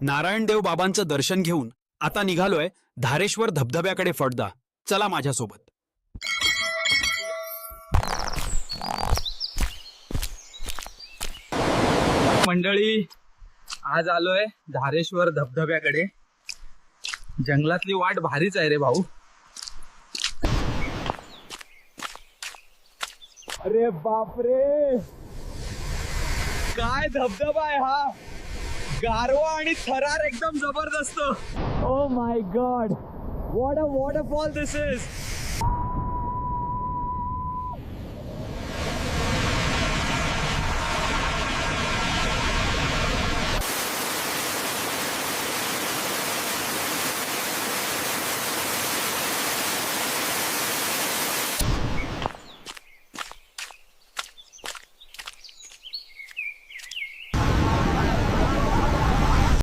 नारायणदेव बाबांचं दर्शन घेऊन आता निघालोय धारेश्वर धबधब्याकडे फडदा. चला माझ्यासोबत. मंडळी आज आलोय धारेश्वर धबधब्याकडे. जंगलातली वाट भारीच आहे रे भाऊ. अरे बापरे! काय धबधबा आहे हा. गारवा आणि थरार एकदम जबरदस्त. ओ my god what a waterfall this is